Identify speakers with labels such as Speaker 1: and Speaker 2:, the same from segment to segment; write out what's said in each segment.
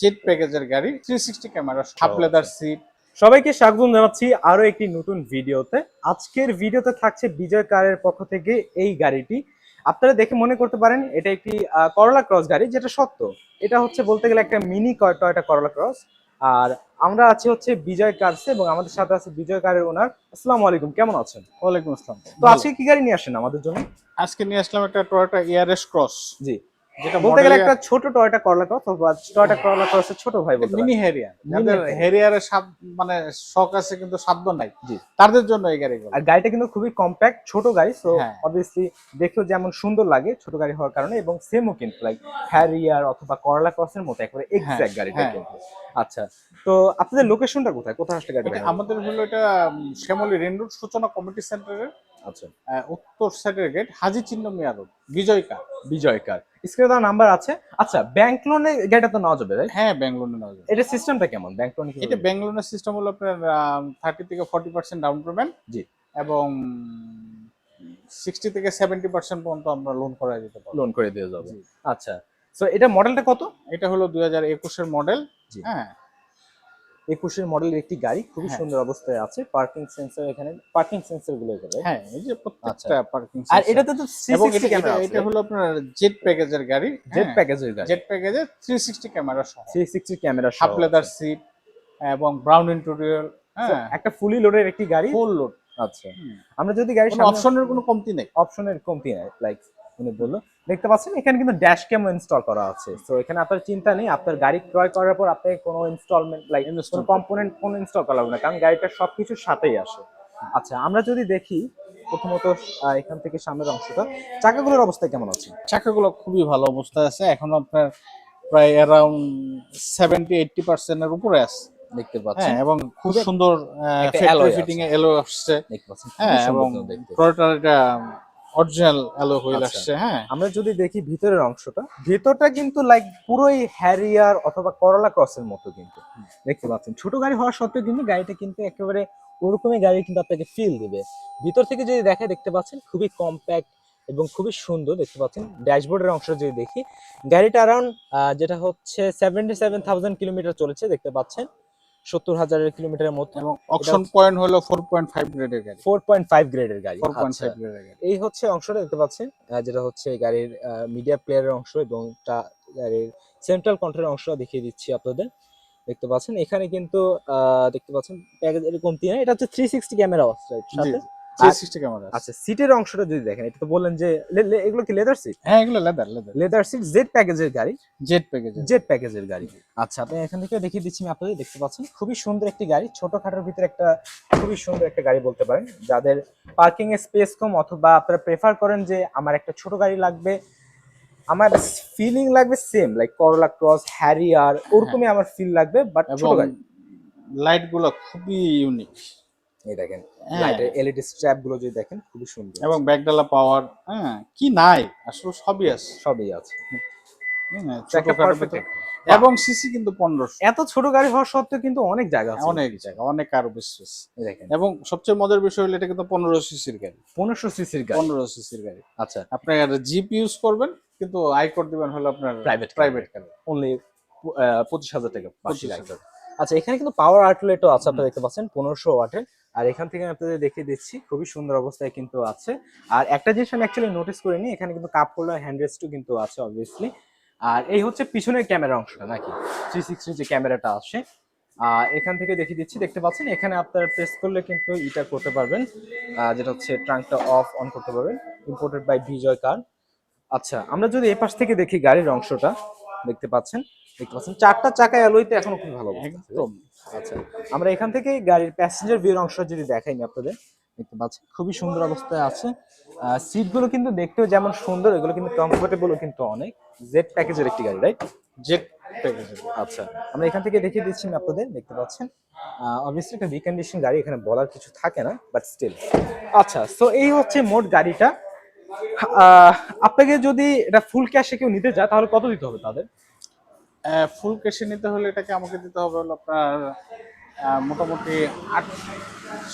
Speaker 1: Jet প্যাকেজের গাড়ি three sixty camera half leather seat.
Speaker 2: সবাইকে স্বাগত জানাচ্ছি আরও একটি নতুন ভিডিওতে। আজকের ভিডিওতে থাকছে বিজয় কারের পক্ষ থেকে এই গাড়িটি। আপনারা দেখে মনে করতে পারেন এটা একটি করলা ক্রস গাড়ি যেটা সত্য। এটা হচ্ছে বলতে গেলে একটা মিনি টয়টা করলা ক্রস আর আমরা আছি হচ্ছে বিজয় কারসে এবং আমাদের সাথে আছে বিজয় কারের ওনার। আসসালামু আলাইকুম কেমন আছেন?
Speaker 1: ওয়ালাইকুম আসসালাম।
Speaker 2: তো আজকে কি গাড়ি নিয়ে আসেন আমাদের জন্য?
Speaker 1: আজকে নিয়ে আসলাম একটা টয়োটা ইয়ারএস ক্রস
Speaker 2: জি।
Speaker 1: যেটা
Speaker 2: বলতে গেলে একটা ছোট টয়টা করলা ক্রস অথবা টয়টা করলা ক্রসের ছোট ভাই বলতে
Speaker 1: মিনি হেরিয়ার
Speaker 2: Mini
Speaker 1: যাদের হেরিয়ারের সাব মানে শখ আছে কিন্তু সাধ্য নাই। তাদের জন্য এই গাড়িগুলো।
Speaker 2: আর গাড়িটা কিন্তু খুবই কম্প্যাক্ট ছোট গাড়ি সো
Speaker 1: হ্যাঁ।
Speaker 2: অবভিয়াসলি দেখেও যেমন সুন্দর লাগে ছোট গাড়ি হওয়ার কারণে এবং সেমও কিন্তু লাইক হ্যারিয়ার অথবা করলা ক্রসের মতো একবারে এক্সাক্ট গাড়িটা
Speaker 1: হ্যাঁ।
Speaker 2: কিন্তু। আচ্ছা তো আপনাদের লোকেশনটা কোথায়? কোথায় আসলে
Speaker 1: গাড়ি আমাদের হলো এটা শ্যামলী রেন রোড সূচনা কমিটি সেন্টারের
Speaker 2: আচ্ছা।
Speaker 1: উত্তর সাইডের গেট হাজি চিহ্ন মিয়া রোড বিজয় কার
Speaker 2: বিজয় কার স্ক্রিনে দেওয়া নাম্বার আছে। আচ্ছা ব্যাংক লোনে গাড়িটা তো নেওয়া যাবে?
Speaker 1: হ্যাঁ ব্যাঙ্গলোরে নেওয়া যায়
Speaker 2: এটা সিস্টেমটা কেমন? ব্যাংক লোনে
Speaker 1: এটা ব্যাঙ্গলোরের সিস্টেম হলো আপনার থার্টি থেকে ফর্টি পার্সেন্ট ডাউন পেমেন্ট
Speaker 2: জি।
Speaker 1: এবং সিক্সটি থেকে সেভেন্টি পার্সেন্ট পর্যন্ত আমরা লোন করা যেতে পারি
Speaker 2: লোন করে দিয়ে যাবে। আচ্ছা সো এটা মডেলটা কত?
Speaker 1: এটা হলো দুই হাজার একুশের মডেল। হ্যাঁ।
Speaker 2: একুশের মডেলের একটি গাড়ি খুবই
Speaker 1: হ্যাঁ।
Speaker 2: সুন্দর অবস্থায় আছে। পার্কিং সেন্সর এখানে পার্কিং সেন্সরগুলো এখানে
Speaker 1: হ্যাঁ এই যে প্রত্যেকটা
Speaker 2: আচ্ছা।
Speaker 1: পার্কিং
Speaker 2: আর এটাতে তো
Speaker 1: এবং
Speaker 2: 360
Speaker 1: এটা
Speaker 2: ক্যামেরা
Speaker 1: এটা- এটা হলো আপনার জেট প্যাকেজের গাড়ি
Speaker 2: জেট প্যাকেজের গাড়ি।
Speaker 1: জেট প্যাকেজে থ্রি সিক্সটি ক্যামেরা সহ।
Speaker 2: 360 ক্যামেরা
Speaker 1: হাফ লেদার সিট এবং ব্রাউন ইন্টেরিয়র হ্যাঁ।
Speaker 2: একটা ফুলি লোডের একটি গাড়ি।
Speaker 1: ফুল লোড
Speaker 2: আচ্ছা। আমরা যদি গাড়ির
Speaker 1: অপশনের কোনো কমতি নেই।
Speaker 2: অপশনের কমতি নাই লাইক উনি বলল দেখতে পাচ্ছেন এখানে কিন্তু ড্যাশ ক্যামও ইনস্টল করা আছে। তো এখানে আপনার চিন্তা নেই আপনার গাড়ি ক্রয় করার পর আপনাকে কোনো ইনস্টলমেন্ট লাইক কোনো কম্পোনেন্ট কোনো ইনস্টল করা লাগবে না কারণ গাড়িটা সবকিছুর সাথেই আসে। আচ্ছা আমরা যদি দেখি প্রথমত এখান থেকে সামনের অংশটা চাকাগুলোর অবস্থা কেমন আছে?
Speaker 1: চাকাগুলো খুবই ভালো অবস্থায় আছে এখন আপনার প্রায় অ্যারাউন্ড সেভেন্টি এইটটি পার্সেন্টের উপরে আছে।
Speaker 2: দেখতে পাচ্ছেন
Speaker 1: হ্যাঁ এবং খুব সুন্দর ফিটিং এ এলো আসছে।
Speaker 2: দেখতে পাচ্ছেন
Speaker 1: হ্যাঁ এবং টয়োটার এটা অরিজিনাল এলো হয়ে
Speaker 2: আচ্ছা।
Speaker 1: আসছে হ্যাঁ।
Speaker 2: আমরা যদি দেখি ভিতরের অংশটা ভিতরটা কিন্তু লাইক পুরোই হ্যারিয়ার অথবা করলা ক্রসের মতো কিন্তু। দেখতে পাচ্ছেন ছোট গাড়ি হওয়া সত্ত্বেও কিন্তু গাড়িটা কিন্তু একেবারে ওরকমই গাড়ি কিন্তু আপনাকে ফিল দিবে। ভিতর থেকে যদি দেখে দেখতে পাচ্ছেন খুবই কম্প্যাক্ট এবং খুবই সুন্দর দেখতে পাচ্ছেন। ড্যাশবোর্ডের অংশ যদি দেখি গাড়িটা অ্যারাউন্ড যেটা হচ্ছে সেভেন্টি সেভেন থাউজেন্ড কিলোমিটার চলেছে দেখতে পাচ্ছেন। সত্তর হাজারের কিলোমিটারের মতো
Speaker 1: এবং অকশন পয়েন্ট হলো ফোর পয়েন্ট ফাইভ গ্রেডের গাড়ি।
Speaker 2: ফোর পয়েন্ট ফাইভ গ্রেডের গাড়ি
Speaker 1: ফোর পয়েন্ট। ফাইভ গ্রেডের গাড়ি।
Speaker 2: এই হচ্ছে অংশটা দেখতে পাচ্ছেন যেটা হচ্ছে গাড়ির মিডিয়া প্লেয়ারের অংশ এবং গাড়ির সেন্ট্রাল কন্ট্রোলের অংশ দেখিয়ে দিচ্ছি আপনাদের। দেখতে পাচ্ছেন এখানে কিন্তু দেখতে পাচ্ছেন প্যাকেজ এরকম তিন এটা হচ্ছে থ্রি সিক্সটি ক্যামেরা সাথে? আচ্ছা সিটের অংশটা যদি দেখেন এটা তো বললেন যে এগুলো কি লেদার সিট
Speaker 1: হ্যাঁ এগুলো leather leather
Speaker 2: leather seat Z প্যাকেজের গাড়ি।
Speaker 1: জেট প্যাকেজ
Speaker 2: জেড প্যাকেজের গাড়ি। আচ্ছা আপনি এখান থেকে দেখিয়ে দিচ্ছি আমি আপনাদের দেখতে পাচ্ছেন। খুবই সুন্দর একটি গাড়ি ছোট ছোটখাটোর ভিতরে একটা খুবই সুন্দর একটা গাড়ি বলতে পারেন। যাদের পার্কিং এর স্পেস কম অথবা আপনারা প্রেফার করেন যে আমার একটা ছোট গাড়ি লাগবে আমার ফিলিং লাগবে same like Corolla cross Harrier ওরকমই আমার ফিল লাগবে বাট ছোট গাড়ি।
Speaker 1: লাইটগুলো খুবই ইউনিক
Speaker 2: এই দেখেন
Speaker 1: হ্যাঁ।
Speaker 2: এলইডি স্ট্র্যাপগুলো যদি দেখেন খুবই সুন্দর
Speaker 1: এবং ব্যাকডালা পাওয়ার হ্যাঁ কি নাই আসলে সবই আছে।
Speaker 2: সবই আছে।
Speaker 1: হ্যাঁ, ভিতরে। এবং সিসি কিন্তু পনেরোশো।
Speaker 2: এত ছোট গাড়ি হওয়া সত্ত্বেও কিন্তু অনেক জায়গা আছে।
Speaker 1: অনেক জায়গা অনেক
Speaker 2: আরও দেখেন।
Speaker 1: এবং সবচেয়ে মজার বিষয় হলো এটা কিন্তু পনেরো সিসির গাড়ি।
Speaker 2: পনেরোশো সিসির গাড়ি।
Speaker 1: পনেরো সিসির গাড়ি।
Speaker 2: আচ্ছা।
Speaker 1: আপনি জিপ ইউজ করবেন কিন্তু আইকোড দিবেন হলো আপনার
Speaker 2: Private
Speaker 1: প্রাইভেট কার
Speaker 2: অনলি পঁচিশ হাজার টাকা। আচ্ছা এখানে কিন্তু পাওয়ার আউটলেটও আছে আপনারা দেখতে পাচ্ছেন পনেরোশো ওয়াটের। আর এখান থেকে আপনাদের দেখিয়ে দিচ্ছি, খুবই সুন্দর অবস্থায় কিন্তু আছে। আর একটা জিনিস আমি অ্যাকচুয়ালি নোটিস করিনি, এখানে কিন্তু কাপ হোল্ডার হ্যান্ড রেস্টও কিন্তু আছে অবভিয়াসলি আর এই হচ্ছে পিছনের ক্যামেরা অংশটা নাকি? থ্রি সিক্সটি যে ক্যামেরাটা আসে আর এখান থেকে দেখিয়ে দিচ্ছি, দেখতে পাচ্ছেন? এখানে আপনারা প্রেস করলে কিন্তু এটা করতে পারবেন। যেটা হচ্ছে ট্রাঙ্কটা অফ অন করতে পারবেন ইম্পোর্টেড বাই বিজয় কার আচ্ছা আমরা যদি এই পাশ থেকে দেখি গাড়ির অংশটা, দেখতে পাচ্ছেন? দেখতে পাচ্ছেন। চারটা চাকা অ্যালয়তে এখনও খুব ভালো।
Speaker 1: একদম।
Speaker 2: আচ্ছা আমরা এখান থেকে গাড়ির প্যাসেঞ্জার ভিউর অংশ যদি দেখাইনি আপনাদের দেখতে পাচ্ছেন খুবই সুন্দর অবস্থায় আছে। সিটগুলো কিন্তু দেখতেও যেমন সুন্দর এগুলো কিন্তু কমফোর্টেবলও কিন্তু অনেক। জেড প্যাকেজের একটি গাড়ি রাইট
Speaker 1: জেট প্যাকেজ
Speaker 2: আচ্ছা আমরা এখান থেকে দেখিয়ে দিচ্ছি আপনাদের দেখতে পাচ্ছেন। অবভিয়াসলি একটা রিকন্ডিশন গাড়ি এখানে বলার কিছু থাকে না বাট স্টিল আচ্ছা সো এই হচ্ছে মোট গাড়িটা। আহ, আপনাকে যদি এটা ফুল ক্যাশে কেউ নিতে চায় তাহলে কত দিতে হবে তাদের?
Speaker 1: ফুল ক্যাশে নিতে হলে এটাকে আমাকে দিতে হবে হলো আপনার মোটামুটি আট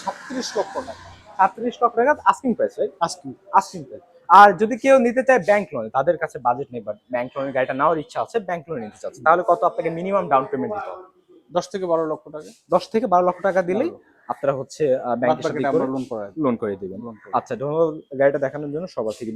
Speaker 1: সাতত্রিশ লক্ষ টাকা।
Speaker 2: সাতত্রিশ লক্ষ টাকা আস্কিং প্রাইস রাইট
Speaker 1: আজকে
Speaker 2: আস্কিং প্রাইস আর যদি কেউ নিতে চায় ব্যাংক লোনে তাদের কাছে বাজেট নেই বাট ব্যাংক লোনের গাড়িটা নেওয়ার ইচ্ছা আছে ব্যাংক লোনে নিতে চাচ্ছে তাহলে কত আপনাকে মিনিমাম ডাউন পেমেন্ট দিতে হবে?
Speaker 1: দশ থেকে বারো লক্ষ টাকা।
Speaker 2: দশ থেকে বারো লক্ষ টাকা দিলেই আপনারা হচ্ছে ব্যাংকের সাথে
Speaker 1: লোন
Speaker 2: লোন করে দিবেন। আচ্ছা ধন্যবাদ গাড়িটা দেখানোর জন্য সবার থেকে